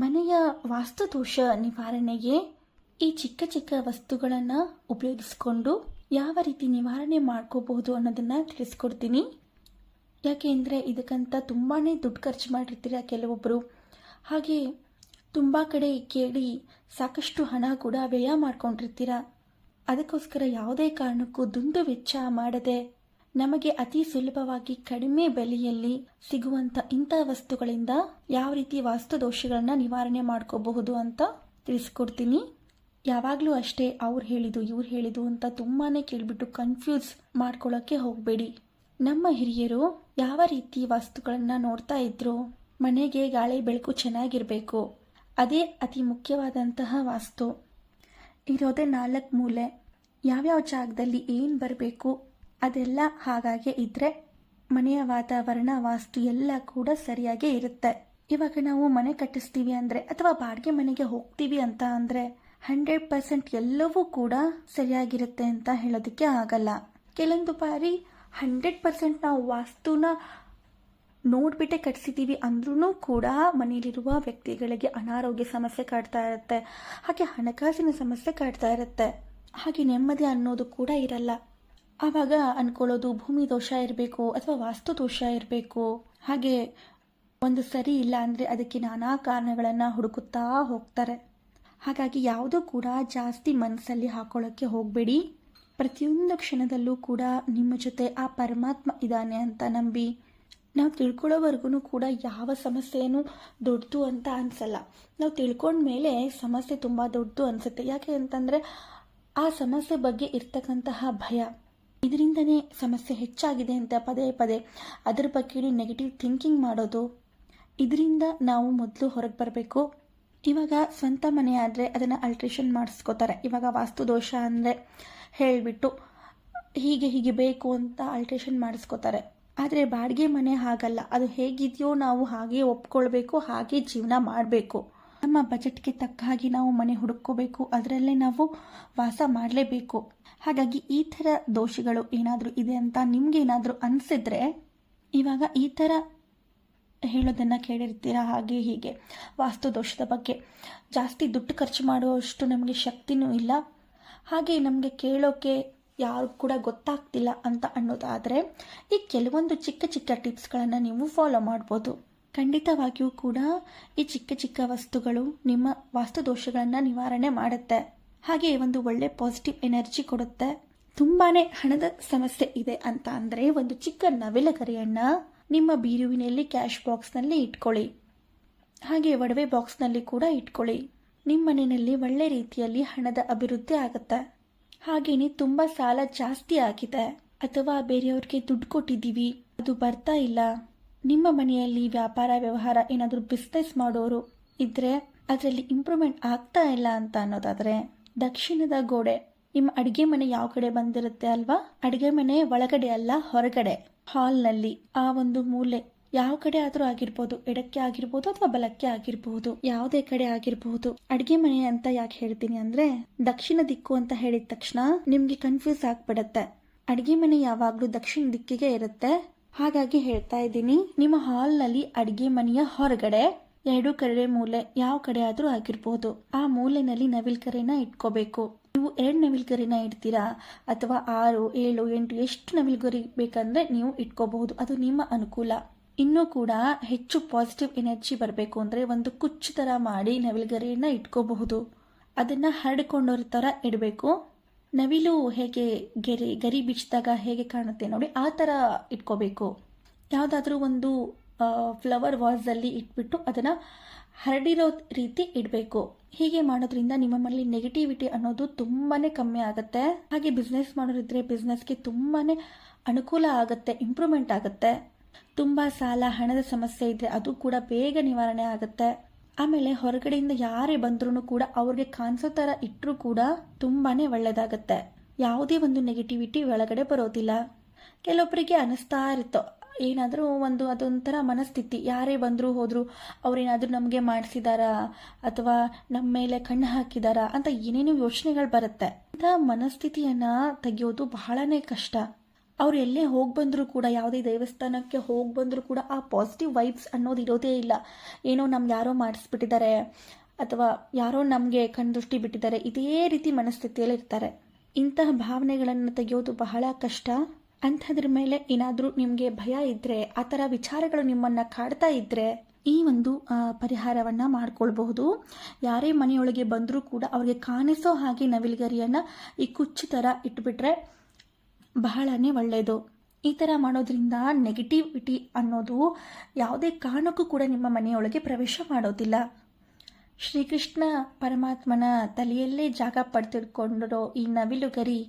ಮನೆಯ ವಾಸ್ತುದೋಷ ನಿವಾರಣೆಗೆ ಈ ಚಿಕ್ಕ ಚಿಕ್ಕ ವಸ್ತುಗಳನ್ನು ಉಪಯೋಗಿಸ್ಕೊಂಡು ಯಾವ ರೀತಿ ನಿವಾರಣೆ ಮಾಡ್ಕೋಬಹುದು ಅನ್ನೋದನ್ನು ತಿಳಿಸ್ಕೊಡ್ತೀನಿ. ಯಾಕೆಂದರೆ ಇದಕ್ಕಂತ ತುಂಬಾ ದುಡ್ಡು ಖರ್ಚು ಮಾಡಿರ್ತೀರ ಕೆಲವೊಬ್ಬರು ಹಾಗೆ ತುಂಬ ಕಡೆ ಕೇಳಿ ಸಾಕಷ್ಟು ಹಣ ಕೂಡ ವ್ಯಯ ಮಾಡ್ಕೊಂಡಿರ್ತೀರ. ಅದಕ್ಕೋಸ್ಕರ ಯಾವುದೇ ಕಾರಣಕ್ಕೂ ದುಂದು ವೆಚ್ಚ ಮಾಡದೆ ನಮಗೆ ಅತಿ ಸುಲಭವಾಗಿ ಕಡಿಮೆ ಬೆಲೆಯಲ್ಲಿ ಸಿಗುವಂತ ಇಂಥ ವಸ್ತುಗಳಿಂದ ಯಾವ ರೀತಿ ವಾಸ್ತು ದೋಷಗಳನ್ನ ನಿವಾರಣೆ ಮಾಡ್ಕೋಬಹುದು ಅಂತ ತಿಳಿಸ್ಕೊಡ್ತೀನಿ. ಯಾವಾಗಲೂ ಅಷ್ಟೇ ಅವ್ರು ಹೇಳಿದು ಇವ್ರು ಹೇಳಿದು ಅಂತ ತುಂಬಾನೇ ಕೇಳಿಬಿಟ್ಟು ಕನ್ಫ್ಯೂಸ್ ಮಾಡ್ಕೊಳ್ಳೋಕ್ಕೆ ಹೋಗಬೇಡಿ. ನಮ್ಮ ಹಿರಿಯರು ಯಾವ ರೀತಿ ವಸ್ತುಗಳನ್ನು ನೋಡ್ತಾ ಇದ್ರು ಮನೆಗೆ ಗಾಳಿ ಬೆಳಕು ಚೆನ್ನಾಗಿರಬೇಕು. ಅದೇ ಅತಿ ಮುಖ್ಯವಾದಂತಹ ವಾಸ್ತು. ಇರೋದೇ ನಾಲ್ಕು ಮೂಲೆ. ಯಾವ್ಯಾವ ಜಾಗದಲ್ಲಿ ಏನು ಬರಬೇಕು ಅದೆಲ್ಲ ಹಾಗಾಗೆ ಇದ್ದರೆ ಮನೆಯ ವಾತಾವರಣ, ವಾಸ್ತು ಎಲ್ಲ ಕೂಡ ಸರಿಯಾಗೇ ಇರುತ್ತೆ. ಇವಾಗ ನಾವು ಮನೆ ಕಟ್ಟಿಸ್ತೀವಿ ಅಂದರೆ ಅಥವಾ ಬಾಡಿಗೆ ಮನೆಗೆ ಹೋಗ್ತೀವಿ ಅಂತ ಅಂದರೆ ಹಂಡ್ರೆಡ್ ಪರ್ಸೆಂಟ್ ಎಲ್ಲವೂ ಕೂಡ ಸರಿಯಾಗಿರುತ್ತೆ ಅಂತ ಹೇಳೋದಕ್ಕೆ ಆಗಲ್ಲ. ಕೆಲವೊಂದು ಬಾರಿ ಹಂಡ್ರೆಡ್ ಪರ್ಸೆಂಟ್ ನಾವು ವಾಸ್ತುನ ನೋಡ್ಬಿಟ್ಟೆ ಕಟ್ಸಿದ್ದೀವಿ ಅಂದ್ರೂ ಕೂಡ ಮನೆಯಲ್ಲಿರುವ ವ್ಯಕ್ತಿಗಳಿಗೆ ಅನಾರೋಗ್ಯ ಸಮಸ್ಯೆ ಕಾಡ್ತಾ ಇರುತ್ತೆ, ಹಾಗೆ ಹಣಕಾಸಿನ ಸಮಸ್ಯೆ ಕಾಡ್ತಾ ಇರುತ್ತೆ. ಹಾಗೆ ನೆಮ್ಮದಿ ಅನ್ನೋದು ಕೂಡ ಇರಲ್ಲ. ಆವಾಗ ಅನ್ಕೊಳ್ಳೋದು ಭೂಮಿ ದೋಷ ಇರಬೇಕು ಅಥವಾ ವಾಸ್ತು ದೋಷ ಇರಬೇಕು. ಹಾಗೆ ಒಂದು ಸರಿ ಇಲ್ಲ ಅಂದರೆ ಅದಕ್ಕೆ ನಾನಾ ಕಾರಣಗಳನ್ನು ಹುಡುಕುತ್ತಾ ಹೋಗ್ತಾರೆ. ಹಾಗಾಗಿ ಯಾವುದೂ ಕೂಡ ಜಾಸ್ತಿ ಮನಸ್ಸಲ್ಲಿ ಹಾಕೊಳ್ಳೋಕ್ಕೆ ಹೋಗಬೇಡಿ. ಪ್ರತಿಯೊಂದು ಕ್ಷಣದಲ್ಲೂ ಕೂಡ ನಿಮ್ಮ ಜೊತೆ ಆ ಪರಮಾತ್ಮ ಇದ್ದಾನೆ ಅಂತ ನಂಬಿ ನಾವು ತಿಳ್ಕೊಳ್ಳೋವರೆಗೂ ಕೂಡ ಯಾವ ಸಮಸ್ಯೆಯೂ ದೊಡ್ಡದು ಅಂತ ಅನಿಸಲ್ಲ. ನಾವು ತಿಳ್ಕೊಂಡ್ಮೇಲೆ ಸಮಸ್ಯೆ ತುಂಬ ದೊಡ್ಡದು ಅನಿಸುತ್ತೆ. ಯಾಕೆ ಅಂತಂದರೆ ಆ ಸಮಸ್ಯೆ ಬಗ್ಗೆ ಇರ್ತಕ್ಕಂತಹ ಭಯ. ಇದರಿಂದನೇ ಸಮಸ್ಯೆ ಹೆಚ್ಚಾಗಿದೆ ಅಂತ ಪದೇ ಪದೇ ಅದರ ಬಗ್ಗೆ ನೆಗೆಟಿವ್ ಥಿಂಕಿಂಗ್ ಮಾಡೋದು. ಇದರಿಂದ ನಾವು ಮೊದಲು ಹೊರಗೆ ಬರಬೇಕು. ಇವಾಗ ಸ್ವಂತ ಮನೆ ಆದರೆ ಅದನ್ನು ಅಲ್ಟ್ರೇಷನ್ ಮಾಡಿಸ್ಕೋತಾರೆ. ಇವಾಗ ವಾಸ್ತು ದೋಷ ಅಂದರೆ ಹೇಳಿಬಿಟ್ಟು ಹೀಗೆ ಹೀಗೆ ಬೇಕು ಅಂತ ಅಲ್ಟ್ರೇಷನ್ ಮಾಡಿಸ್ಕೋತಾರೆ. ಆದರೆ ಬಾಡಿಗೆ ಮನೆ ಹಾಗಲ್ಲ. ಅದು ಹೇಗಿದೆಯೋ ನಾವು ಹಾಗೆ ಒಪ್ಕೊಳ್ಬೇಕು, ಹಾಗೆ ಜೀವನ ಮಾಡಬೇಕು. ನಮ್ಮ ಬಜೆಟ್ಗೆ ತಕ್ಕ ಹಾಗೆ ನಾವು ಮನೆ ಹುಡುಕೋಬೇಕು ಅದರಲ್ಲೇ ನಾವು ವಾಸ ಮಾಡಲೇಬೇಕು. ಹಾಗಾಗಿ ಈ ಥರ ದೋಷಗಳು ಏನಾದರೂ ಇದೆ ಅಂತ ನಿಮ್ಗೆ ಏನಾದರೂ ಅನಿಸಿದ್ರೆ ಇವಾಗ ಈ ಥರ ಹೇಳೋದನ್ನು ಕೇಳಿರ್ತೀರ? ಹಾಗೆ ಹೀಗೆ. ವಾಸ್ತು ದೋಷದ ಬಗ್ಗೆ ಜಾಸ್ತಿ ದುಡ್ಡು ಖರ್ಚು ಮಾಡುವಷ್ಟು ನಮಗೆ ಶಕ್ತಿನೂ ಇಲ್ಲ. ಹಾಗೆ ನಮಗೆ ಕೇಳೋಕೆ ಯಾರು ಕೂಡ ಗೊತ್ತಾಗ್ತಿಲ್ಲ ಅಂತ ಅನ್ನೋದಾದರೆ ಈ ಕೆಲವೊಂದು ಚಿಕ್ಕ ಚಿಕ್ಕ ಟಿಪ್ಸ್ಗಳನ್ನು ನೀವು ಫಾಲೋ ಮಾಡ್ಬೋದು. ಖಂಡಿತವಾಗಿಯೂ ಕೂಡ ಈ ಚಿಕ್ಕ ಚಿಕ್ಕ ವಸ್ತುಗಳು ನಿಮ್ಮ ವಾಸ್ತುದೋಷಗಳನ್ನು ನಿವಾರಣೆ ಮಾಡುತ್ತೆ. ಹಾಗೆ ಒಂದು ಒಳ್ಳೆ ಪಾಸಿಟಿವ್ ಎನರ್ಜಿ ಕೊಡುತ್ತೆ. ತುಂಬಾನೇ ಹಣದ ಸಮಸ್ಯೆ ಇದೆ ಅಂತ ಅಂದರೆ ಒಂದು ಚಿಕ್ಕ ನವಿಲಗರಿಯನ್ನ ನಿಮ್ಮ ಬೀರುವಿನಲ್ಲಿ ಕ್ಯಾಶ್ ಬಾಕ್ಸ್ನಲ್ಲಿ ಇಟ್ಕೊಳ್ಳಿ. ಹಾಗೆ ಒಡವೆ ಬಾಕ್ಸ್ನಲ್ಲಿ ಕೂಡ ಇಟ್ಕೊಳ್ಳಿ. ನಿಮ್ಮ ಮನೆಯಲ್ಲಿ ಒಳ್ಳೆ ರೀತಿಯಲ್ಲಿ ಹಣದ ಅಭಿವೃದ್ಧಿ ಆಗುತ್ತೆ. ಹಾಗೇನೆ ತುಂಬ ಸಾಲ ಜಾಸ್ತಿ ಆಗಿದೆ. ಅಥವಾ ಬೇರೆಯವ್ರಿಗೆ ದುಡ್ಡು ಕೊಟ್ಟಿದ್ದೀವಿ. ಅದು ಬರ್ತಾ ಇಲ್ಲ. ನಿಮ್ಮ ಮನೆಯಲ್ಲಿ ವ್ಯಾಪಾರ, ವ್ಯವಹಾರ ಏನಾದರೂ ಬಿಸ್ನೆಸ್ ಮಾಡೋರು ಇದ್ರೆ ಅದರಲ್ಲಿ ಇಂಪ್ರೂವ್ಮೆಂಟ್ ಆಗ್ತಾ ಇಲ್ಲ ಅಂತ ಅನ್ನೋದಾದ್ರೆ ದಕ್ಷಿಣದ ಗೋಡೆ, ನಿಮ್ಮ ಅಡಿಗೆ ಮನೆ ಯಾವ ಕಡೆ ಬಂದಿರುತ್ತೆ ಅಲ್ವಾ? ಅಡಿಗೆ ಮನೆ ಒಳಗಡೆ ಅಲ್ಲ, ಹೊರಗಡೆ. ಹಾಲ್ನಲ್ಲಿ ಆ ಒಂದು ಮೂಲೆ ಯಾವ ಕಡೆ ಆದ್ರೂ ಆಗಿರ್ಬೋದು, ಎಡಕ್ಕೆ ಆಗಿರ್ಬೋದು ಅಥವಾ ಬಲಕ್ಕೆ ಆಗಿರ್ಬೋದು, ಯಾವುದೇ ಕಡೆ ಆಗಿರ್ಬೋದು. ಅಡಿಗೆ ಮನೆ ಅಂತ ಯಾಕೆ ಹೇಳ್ತೀನಿ ಅಂದ್ರೆ ದಕ್ಷಿಣ ದಿಕ್ಕು ಅಂತ ಹೇಳಿದ ತಕ್ಷಣ ನಿಮ್ಗೆ ಕನ್ಫ್ಯೂಸ್ ಆಗ್ಬಿಡತ್ತೆ. ಅಡಿಗೆ ಮನೆ ಯಾವಾಗ್ಲೂ ದಕ್ಷಿಣ ದಿಕ್ಕಿಗೆ ಇರುತ್ತೆ. ಹಾಗಾಗಿ ಹೇಳ್ತಾ ಇದ್ದೀನಿ, ನಿಮ್ಮ ಹಾಲ್ನಲ್ಲಿ ಅಡಿಗೆ ಮನೆಯ ಹೊರಗಡೆ ಎರಡು ಕಡೆ ಮೂಲೆ ಯಾವ ಕಡೆ ಆದ್ರೂ ಆಗಿರ್ಬೋದು. ಆ ಮೂಲೆನಲ್ಲಿ ನವಿಲ್ಕರೆನ ಇಟ್ಕೋಬೇಕು. ನೀವು ಎರಡು ನವಿಲ್ಗರಿನ ಇಡ್ತೀರಾ? ಅಥವಾ ಆರು, ಏಳು, ಎಂಟು, ಎಷ್ಟು ನವಿಲ್ಗರಿ ಬೇಕಂದ್ರೆ ನೀವು ಇಟ್ಕೋಬಹುದು. ಅದು ನಿಮ್ಮ ಅನುಕೂಲ. ಇನ್ನೂ ಕೂಡ ಹೆಚ್ಚು ಪಾಸಿಟಿವ್ ಎನರ್ಜಿ ಬರಬೇಕು ಅಂದರೆ ಒಂದು ಕುಚ್ಚು ಥರ ಮಾಡಿ ನವಿಲ್ಗರಿಯನ್ನು ಇಟ್ಕೋಬಹುದು. ಅದನ್ನು ಹರಡಿಕೊಂಡವ್ರ ಥರ ಇಡಬೇಕು. ನವಿಲು ಹೇಗೆ ಗೆರೆ, ಗರಿ ಬಿಚ್ಚಿದಾಗ ಹೇಗೆ ಕಾಣುತ್ತೆ ನೋಡಿ, ಆ ಥರ ಇಟ್ಕೋಬೇಕು. ಯಾವುದಾದ್ರೂ ಒಂದು ಫ್ಲವರ್ ವಾಸಲ್ಲಿ ಇಟ್ಬಿಟ್ಟು ಅದನ್ನು ಹರಡಿರೋ ರೀತಿ ಇಡಬೇಕು. ಹೀಗೆ ಮಾಡೋದ್ರಿಂದ ನಿಮ್ಮ ಮನೇಲಿ ನೆಗೆಟಿವಿಟಿ ಅನ್ನೋದು ತುಂಬಾ ಕಮ್ಮಿ ಆಗುತ್ತೆ. ಹಾಗೆ ಬಿಸ್ನೆಸ್ ಮಾಡೋರಿದ್ರೆ ಬಿಸ್ನೆಸ್ಗೆ ತುಂಬಾ ಅನುಕೂಲ ಆಗುತ್ತೆ ಇಂಪ್ರೂವ್ಮೆಂಟ್ ಆಗುತ್ತೆ. ತುಂಬ ಸಾಲ, ಹಣದ ಸಮಸ್ಯೆ ಇದ್ರೆ ಅದು ಕೂಡ ಬೇಗ ನಿವಾರಣೆ ಆಗುತ್ತೆ. ಆಮೇಲೆ ಹೊರಗಡೆಯಿಂದ ಯಾರೇ ಬಂದ್ರೂ ಕೂಡ ಅವ್ರಿಗೆ ಕಾಣಿಸೋ ಥರ ಇಟ್ಟರೂ ಕೂಡ ತುಂಬಾ ಒಳ್ಳೆಯದಾಗತ್ತೆ ಯಾವುದೇ ಒಂದು ನೆಗೆಟಿವಿಟಿ ಒಳಗಡೆ ಬರೋದಿಲ್ಲ. ಕೆಲವೊಬ್ಬರಿಗೆ ಅನಿಸ್ತಾ ಇರುತ್ತೋ, ಏನಾದರೂ ಒಂದು ಅದೊಂಥರ ಮನಸ್ಥಿತಿ. ಯಾರೇ ಬಂದರೂ ಹೋದರೂ ಅವರೇನಾದರೂ ನಮಗೆ ಮಾಡಿಸಿದಾರಾ, ಅಥವಾ ನಮ್ಮ ಮೇಲೆ ಕಣ್ಣು ಹಾಕಿದಾರಾ ಅಂತ ಏನೇನೋ ಯೋಚನೆಗಳು ಬರುತ್ತೆ. ಇಂಥ ಮನಸ್ಥಿತಿಯನ್ನು ತೆಗೆಯೋದು ಬಹಳನೇ ಕಷ್ಟ. ಅವ್ರು ಎಲ್ಲೇ ಹೋಗಿ ಬಂದರೂ ಕೂಡ, ಯಾವುದೇ ದೇವಸ್ಥಾನಕ್ಕೆ ಹೋಗಿ ಬಂದರೂ ಕೂಡ ಆ ಪಾಸಿಟಿವ್ ವೈಬ್ಸ್ ಅನ್ನೋದು ಇರೋದೇ ಇಲ್ಲ. ಏನೋ ನಮ್ಗೆ ಯಾರೋ ಮಾಡಿಸ್ಬಿಟ್ಟಿದ್ದಾರೆ, ಅಥವಾ ಯಾರೋ ನಮಗೆ ಕಣ್ದೃಷ್ಟಿ ಬಿಟ್ಟಿದ್ದಾರೆ, ಇದೇ ರೀತಿ ಮನಸ್ಥಿತಿಯಲ್ಲಿ ಇರ್ತಾರೆ. ಇಂತಹ ಭಾವನೆಗಳನ್ನು ತೆಗೆಯೋದು ಬಹಳ ಕಷ್ಟ. ಅಂಥದ್ರ ಮೇಲೆ ಏನಾದರೂ ನಿಮಗೆ ಭಯ ಇದ್ದರೆ ಆ ಥರ ವಿಚಾರಗಳು ನಿಮ್ಮನ್ನು ಕಾಡ್ತಾ ಇದ್ದರೆ ಈ ಒಂದು ಪರಿಹಾರವನ್ನು ಮಾಡ್ಕೊಳ್ಬಹುದು. ಯಾರೇ ಮನೆಯೊಳಗೆ ಬಂದರೂ ಕೂಡ ಅವ್ರಿಗೆ ಕಾಣಿಸೋ ಹಾಗೆ ನವಿಲುಗರಿಯನ್ನು ಈ ಕುಚ್ಚು ಥರ ಇಟ್ಬಿಟ್ರೆ ಬಹಳನೇ ಒಳ್ಳೆಯದು ಈ ಥರ ಮಾಡೋದ್ರಿಂದ ನೆಗೆಟಿವಿಟಿ ಅನ್ನೋದು ಯಾವುದೇ ಕಾರಣಕ್ಕೂ ಕೂಡ ನಿಮ್ಮ ಮನೆಯೊಳಗೆ ಪ್ರವೇಶ ಮಾಡೋದಿಲ್ಲ. ಶ್ರೀಕೃಷ್ಣ ಪರಮಾತ್ಮನ ತಲೆಯಲ್ಲೇ ಜಾಗ ಪಡೆದಿಟ್ಕೊಂಡಿರೋ ಈ ನವಿಲುಗರಿ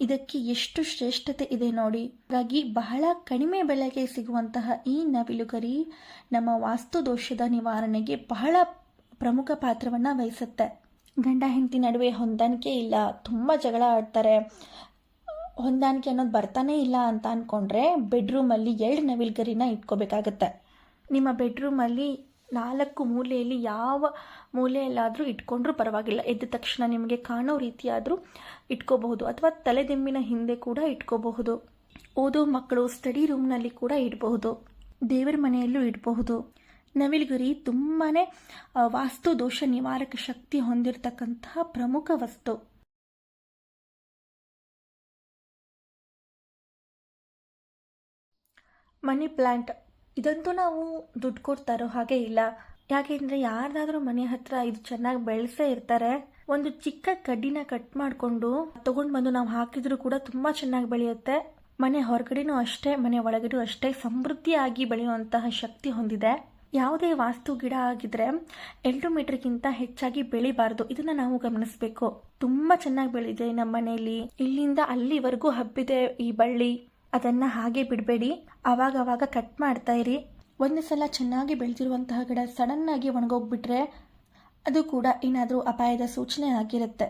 ಇದಕ್ಕೆ ಎಷ್ಟು ಶ್ರೇಷ್ಠತೆ ಇದೆ ನೋಡಿ. ಹಾಗಾಗಿ ಬಹಳ ಕಡಿಮೆ ಬೆಲೆಗೆ ಸಿಗುವಂತಹ ಈ ನವಿಲುಗರಿ ನಮ್ಮ ವಾಸ್ತು ದೋಷದ ನಿವಾರಣೆಗೆ ಬಹಳ ಪ್ರಮುಖ ಪಾತ್ರವನ್ನು ವಹಿಸುತ್ತೆ. ಗಂಡ ಹೆಂಡತಿ ನಡುವೆ ಹೊಂದಾಣಿಕೆ ಇಲ್ಲ, ತುಂಬ ಜಗಳ ಆಡ್ತಾರೆ. ಹೊಂದಾಣಿಕೆ ಅನ್ನೋದು ಬರ್ತಾನೆ ಇಲ್ಲ ಅಂತ ಅಂದ್ಕೊಂಡ್ರೆ ಬೆಡ್ರೂಮಲ್ಲಿ ಎರಡು ನವಿಲ್ಗರಿನ ಇಟ್ಕೋಬೇಕಾಗತ್ತೆ. ನಿಮ್ಮ ಬೆಡ್ರೂಮಲ್ಲಿ ನಾಲ್ಕು ಮೂಲೆಯಲ್ಲಿ ಯಾವ ಮೂಲೆಯಲ್ಲಾದರೂ ಇಟ್ಕೊಂಡ್ರೂ ಪರವಾಗಿಲ್ಲ. ಎದ್ದ ತಕ್ಷಣ ನಿಮಗೆ ಕಾಣೋ ರೀತಿಯಾದರೂ ಇಟ್ಕೋಬಹುದು ಅಥವಾ ತಲೆದಿಂಬಿನ ಹಿಂದೆ ಕೂಡ ಇಟ್ಕೋಬಹುದು. ಓದೋ ಮಕ್ಕಳು ಸ್ಟಡಿ ರೂಮ್ನಲ್ಲಿ ಕೂಡ ಇಡಬಹುದು. ದೇವರ ಮನೆಯಲ್ಲೂ ಇಡಬಹುದು. ನವಿಲುಗರಿ ತುಂಬಾ ವಾಸ್ತು ದೋಷ ನಿವಾರಕ ಶಕ್ತಿ ಹೊಂದಿರತಕ್ಕಂತಹ ಪ್ರಮುಖ ವಸ್ತು. ಮನಿ ಪ್ಲ್ಯಾಂಟ್ ಇದಂತೂ ನಾವು ದುಡ್ಡು ಕೊಡ್ತಾರೋ ಹಾಗೆ ಇಲ್ಲ. ಯಾಕೆಂದ್ರೆ ಯಾರ್ದಾದ್ರೂ ಮನೆ ಹತ್ರ ಇದು ಚೆನ್ನಾಗಿ ಬೆಳೆಸೇ ಇರ್ತಾರೆ. ಒಂದು ಚಿಕ್ಕ ಕಡ್ಡಿನ ಕಟ್ ಮಾಡಿಕೊಂಡು ತಗೊಂಡು ಬಂದು ನಾವು ಹಾಕಿದ್ರು ಕೂಡ ತುಂಬ ಚೆನ್ನಾಗಿ ಬೆಳೆಯುತ್ತೆ. ಮನೆ ಹೊರಗಡೆನೂ ಅಷ್ಟೇ, ಮನೆ ಒಳಗಡೆ ಅಷ್ಟೇ ಸಮೃದ್ಧಿಯಾಗಿ ಬೆಳೆಯುವಂತಹ ಶಕ್ತಿ ಹೊಂದಿದೆ. ಯಾವುದೇ ವಾಸ್ತು ಗಿಡ ಆಗಿದ್ರೆ ಎರಡು ಮೀಟರ್ಗಿಂತ ಹೆಚ್ಚಾಗಿ ಬೆಳಿಬಾರ್ದು. ಇದನ್ನ ನಾವು ಗಮನಿಸಬೇಕು. ತುಂಬಾ ಚೆನ್ನಾಗಿ ಬೆಳೆದಿದೆ ನಮ್ಮ ಮನೆಯಲ್ಲಿ ಇಲ್ಲಿಂದ ಅಲ್ಲಿವರೆಗೂ ಹಬ್ಬಿದೆ ಈ ಬಳ್ಳಿ. ಅದನ್ನ ಹಾಗೆ ಬಿಡಬೇಡಿ. ಆವಾಗ ಅವಾಗ ಕಟ್ ಮಾಡ್ತಾ ಇರಿ. ಒಂದು ಸಲ ಚೆನ್ನಾಗಿ ಬೆಳೆದಿರುವಂತಹ ಗಿಡ ಸಡನ್ ಆಗಿ ಒಣಗೋಗ್ಬಿಟ್ರೆ ಅದು ಕೂಡ ಏನಾದರೂ ಅಪಾಯದ ಸೂಚನೆ ಆಗಿರುತ್ತೆ.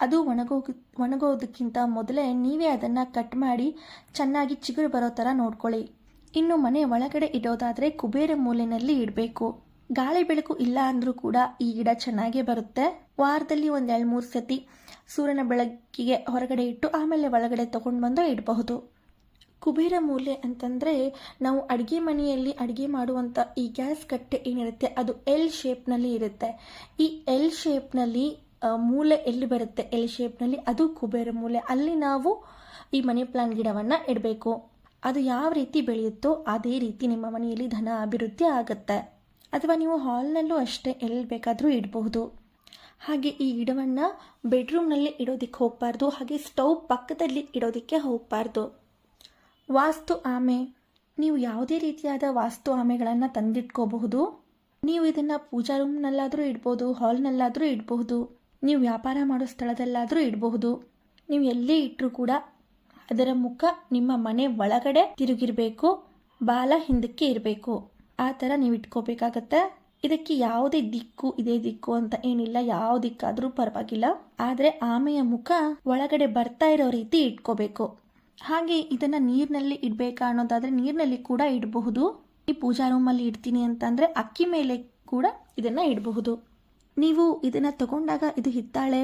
ಅದು ಒಣಗೋಗಿ ಒಣಗೋದಕ್ಕಿಂತ ಮೊದಲೇ ನೀವೇ ಅದನ್ನು ಕಟ್ ಮಾಡಿ ಚೆನ್ನಾಗಿ ಚಿಗುರು ಬರೋ ಥರ ನೋಡ್ಕೊಳ್ಳಿ. ಇನ್ನು ಮನೆ ಒಳಗಡೆ ಇಡೋದಾದರೆ ಕುಬೇರ ಮೂಲೆಯಲ್ಲಿ ಇಡಬೇಕು. ಗಾಳಿ ಬೆಳಕು ಇಲ್ಲ ಅಂದರೂ ಕೂಡ ಈ ಗಿಡ ಚೆನ್ನಾಗೇ ಬರುತ್ತೆ. ವಾರದಲ್ಲಿ ಒಂದು ಎರಡು ಮೂರು ಸತಿ ಸೂರ್ಯನ ಬೆಳಕಿಗೆ ಹೊರಗಡೆ ಇಟ್ಟು ಆಮೇಲೆ ಒಳಗಡೆ ತಗೊಂಡು ಬಂದು ಇಡಬಹುದು. ಕುಬೇರ ಮೂಲೆ ಅಂತಂದರೆ ನಾವು ಅಡುಗೆ ಮನೆಯಲ್ಲಿ ಅಡುಗೆ ಮಾಡುವಂಥ ಈ ಗ್ಯಾಸ್ ಕಟ್ಟೆ ಏನಿರುತ್ತೆ, ಅದು ಎಲ್ ಶೇಪ್ನಲ್ಲಿ ಇರುತ್ತೆ. ಈ ಎಲ್ ಶೇಪ್ನಲ್ಲಿ ಮೂಲೆ ಎಲ್ಲಿ ಬರುತ್ತೆ? ಎಲ್ ಶೇಪ್ನಲ್ಲಿ ಅದು ಕುಬೇರ ಮೂಲೆ. ಅಲ್ಲಿ ನಾವು ಈ ಮನಿ ಪ್ಲಾಂಟ್ ಗಿಡವನ್ನು ಇಡಬೇಕು. ಅದು ಯಾವ ರೀತಿ ಬೆಳೆಯುತ್ತೋ ಅದೇ ರೀತಿ ನಿಮ್ಮ ಮನೆಯಲ್ಲಿ ಧನ ಅಭಿವೃದ್ಧಿ ಆಗುತ್ತೆ. ಅಥವಾ ನೀವು ಹಾಲ್ನಲ್ಲೂ ಅಷ್ಟೇ ಎಲ್ಲಿ ಬೇಕಾದರೂ ಇಡಬಹುದು. ಹಾಗೆ ಈ ಗಿಡವನ್ನು ಬೆಡ್ರೂಮ್ನಲ್ಲಿ ಇಡೋದಕ್ಕೆ ಹೋಗಬಾರ್ದು, ಹಾಗೆ ಸ್ಟೌವ್ ಪಕ್ಕದಲ್ಲಿ ಇಡೋದಕ್ಕೆ ಹೋಗಬಾರ್ದು. ವಾಸ್ತು ಆಮೆ. ನೀವು ಯಾವುದೇ ರೀತಿಯಾದ ವಾಸ್ತು ಆಮೆಗಳನ್ನು ತಂದಿಟ್ಕೋಬಹುದು. ನೀವು ಇದನ್ನು ಪೂಜಾ ರೂಮ್ನಲ್ಲಾದರೂ ಇಡ್ಬೋದು, ಹಾಲ್ನಲ್ಲಾದರೂ ಇಡಬಹುದು. ನೀವು ವ್ಯಾಪಾರ ಮಾಡೋ ಸ್ಥಳದಲ್ಲಾದರೂ ಇಡಬಹುದು. ನೀವು ಎಲ್ಲೇ ಇಟ್ಟರೂ ಕೂಡ ಅದರ ಮುಖ ನಿಮ್ಮ ಮನೆ ಒಳಗಡೆ ತಿರುಗಿರಬೇಕು, ಬಾಲ ಹಿಂದಕ್ಕೆ ಇರಬೇಕು. ಆ ಥರ ನೀವು ಇಟ್ಕೋಬೇಕಾಗತ್ತೆ. ಇದಕ್ಕೆ ಯಾವುದೇ ದಿಕ್ಕು, ಇದೇ ದಿಕ್ಕು ಅಂತ ಏನಿಲ್ಲ, ಯಾವ ದಿಕ್ಕಾದರೂ ಪರವಾಗಿಲ್ಲ. ಆದರೆ ಆಮೆಯ ಮುಖ ಒಳಗಡೆ ಬರ್ತಾ ಇರೋ ರೀತಿ ಇಟ್ಕೋಬೇಕು. ಹಾಗೆ ಇದನ್ನು ನೀರಿನಲ್ಲಿ ಇಡಬೇಕಾ ಅನ್ನೋದಾದರೆ ನೀರಿನಲ್ಲಿ ಕೂಡ ಇಡಬಹುದು. ಈ ಪೂಜಾ ರೂಮಲ್ಲಿ ಇಡ್ತೀನಿ ಅಂತಂದರೆ ಅಕ್ಕಿ ಮೇಲೆ ಕೂಡ ಇದನ್ನು ಇಡಬಹುದು. ನೀವು ಇದನ್ನು ತಗೊಂಡಾಗ ಇದು ಹಿತ್ತಾಳೆ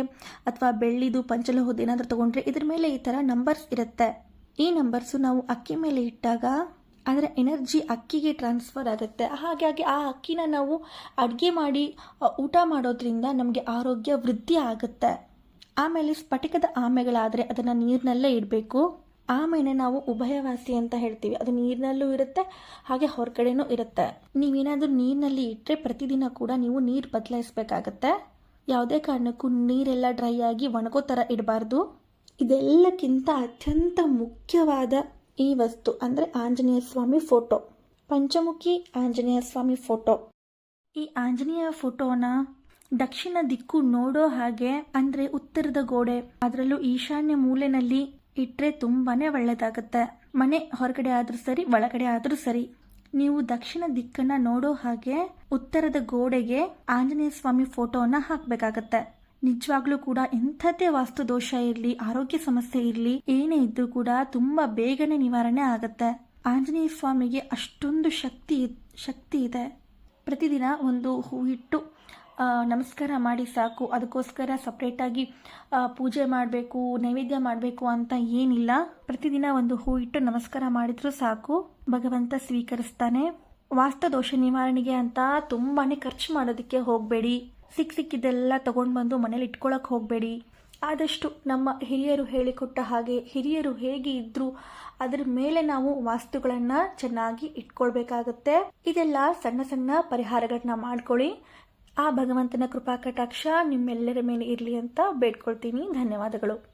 ಅಥವಾ ಬೆಳ್ಳಿದು ಪಂಚಲೋಹದ ಏನಾದರೂ ತೊಗೊಂಡ್ರೆ ಇದ್ರ ಮೇಲೆ ಈ ಥರ ನಂಬರ್ಸ್ ಇರುತ್ತೆ. ಈ ನಂಬರ್ಸು ನಾವು ಅಕ್ಕಿ ಮೇಲೆ ಇಟ್ಟಾಗ ಅದರ ಎನರ್ಜಿ ಅಕ್ಕಿಗೆ ಟ್ರಾನ್ಸ್ಫರ್ ಆಗುತ್ತೆ. ಹಾಗಾಗಿ ಆ ಅಕ್ಕಿನ ನಾವು ಅಡುಗೆ ಮಾಡಿ ಊಟ ಮಾಡೋದ್ರಿಂದ ನಮಗೆ ಆರೋಗ್ಯ ವೃದ್ಧಿ ಆಗುತ್ತೆ. ಆಮೇಲೆ ಸ್ಫಟಿಕದ ಆಮೆಗಳಾದರೆ ಅದನ್ನು ನೀರಿನಲ್ಲೇ ಇಡಬೇಕು. ಆಮೇಲೆ ನಾವು ಉಭಯವಾಸಿ ಅಂತ ಹೇಳ್ತೀವಿ. ಅದು ನೀರಿನಲ್ಲೂ ಇರುತ್ತೆ, ಹಾಗೆ ಹೊರಗಡೆನೂ ಇರುತ್ತೆ. ನೀವೇನಾದರೂ ನೀರಿನಲ್ಲಿ ಇಟ್ಟರೆ ಪ್ರತಿದಿನ ಕೂಡ ನೀವು ನೀರು ಬದಲಾಯಿಸ್ಬೇಕಾಗತ್ತೆ. ಯಾವುದೇ ಕಾರಣಕ್ಕೂ ನೀರೆಲ್ಲ ಡ್ರೈ ಆಗಿ ಒಣಗೋ ಥರ ಇಡಬಾರ್ದು. ಇದೆಲ್ಲಕ್ಕಿಂತ ಅತ್ಯಂತ ಮುಖ್ಯವಾದ ಈ ವಸ್ತು ಅಂದರೆ ಆಂಜನೇಯ ಸ್ವಾಮಿ ಫೋಟೋ. ಪಂಚಮುಖಿ ಆಂಜನೇಯ ಸ್ವಾಮಿ ಫೋಟೋ. ಈ ಆಂಜನೇಯ ಫೋಟೋನ ದಕ್ಷಿಣ ದಿಕ್ಕು ನೋಡೋ ಹಾಗೆ ಅಂದ್ರೆ ಉತ್ತರದ ಗೋಡೆ, ಅದರಲ್ಲೂ ಈಶಾನ್ಯ ಮೂಲೆನಲ್ಲಿ ಇಟ್ರೆ ತುಂಬಾನೇ ಒಳ್ಳೇದಾಗತ್ತೆ. ಮನೆ ಹೊರಗಡೆ ಆದ್ರೂ ಸರಿ ಒಳಗಡೆ ಆದ್ರೂ ಸರಿ. ನೀವು ದಕ್ಷಿಣ ದಿಕ್ಕನ್ನ ನೋಡೋ ಹಾಗೆ ಉತ್ತರದ ಗೋಡೆಗೆ ಆಂಜನೇಯ ಸ್ವಾಮಿ ಫೋಟೋನ ಹಾಕಬೇಕಾಗತ್ತೆ. ನಿಜವಾಗ್ಲೂ ಕೂಡ ಎಂಥದ್ದೇ ವಾಸ್ತು ದೋಷ ಇರಲಿ ಆರೋಗ್ಯ ಸಮಸ್ಯೆ ಇರಲಿ ಏನೇ ಇದ್ರೂ ಕೂಡ ತುಂಬಾ ಬೇಗನೆ ನಿವಾರಣೆ ಆಗತ್ತೆ. ಆಂಜನೇಯ ಸ್ವಾಮಿಗೆ ಅಷ್ಟೊಂದು ಶಕ್ತಿ ಶಕ್ತಿ ಇದೆ. ಪ್ರತಿದಿನ ಒಂದು ಹೂ ಆ, ನಮಸ್ಕಾರ ಮಾಡಿ ಸಾಕು. ಅದಕ್ಕೋಸ್ಕರ ಸಪ್ರೇಟಾಗಿ ಪೂಜೆ ಮಾಡಬೇಕು, ನೈವೇದ್ಯ ಮಾಡಬೇಕು ಅಂತ ಏನಿಲ್ಲ. ಪ್ರತಿದಿನ ಒಂದು ಹೂ ಇಟ್ಟು ನಮಸ್ಕಾರ ಮಾಡಿದ್ರು ಸಾಕು. ಭಗವಂತ ಸ್ವೀಕರಿಸ್ತಾನೆ. ವಾಸ್ತುದೋಷ ನಿವಾರಣೆಗೆ ಅಂತ ತುಂಬಾನೇ ಖರ್ಚು ಮಾಡೋದಕ್ಕೆ ಹೋಗಬೇಡಿ. ಸಿಕ್ ಸಿಕ್ಕಿದ್ದೆಲ್ಲ ತಗೊಂಡು ಬಂದು ಮನೇಲಿ ಇಟ್ಕೊಳಕ್ ಹೋಗಬೇಡಿ. ಆದಷ್ಟು ನಮ್ಮ ಹಿರಿಯರು ಹೇಳಿಕೊಟ್ಟ ಹಾಗೆ, ಹಿರಿಯರು ಹೇಗೆ ಇದ್ರು ಅದರ ಮೇಲೆ ನಾವು ವಾಸ್ತುಗಳನ್ನು ಚೆನ್ನಾಗಿ ಇಟ್ಕೊಳ್ಬೇಕಾಗತ್ತೆ. ಇದೆಲ್ಲ ಸಣ್ಣ ಸಣ್ಣ ಪರಿಹಾರಗಳನ್ನ ಮಾಡ್ಕೊಳ್ಳಿ. ಆ ಭಗವಂತನ ಕೃಪಾ ಕಟಾಕ್ಷ ನಿಮ್ಮೆಲ್ಲರ ಮೇಲೆ ಇರಲಿ ಅಂತ ಬೇಡ್ಕೊಳ್ತೀನಿ. ಧನ್ಯವಾದಗಳು.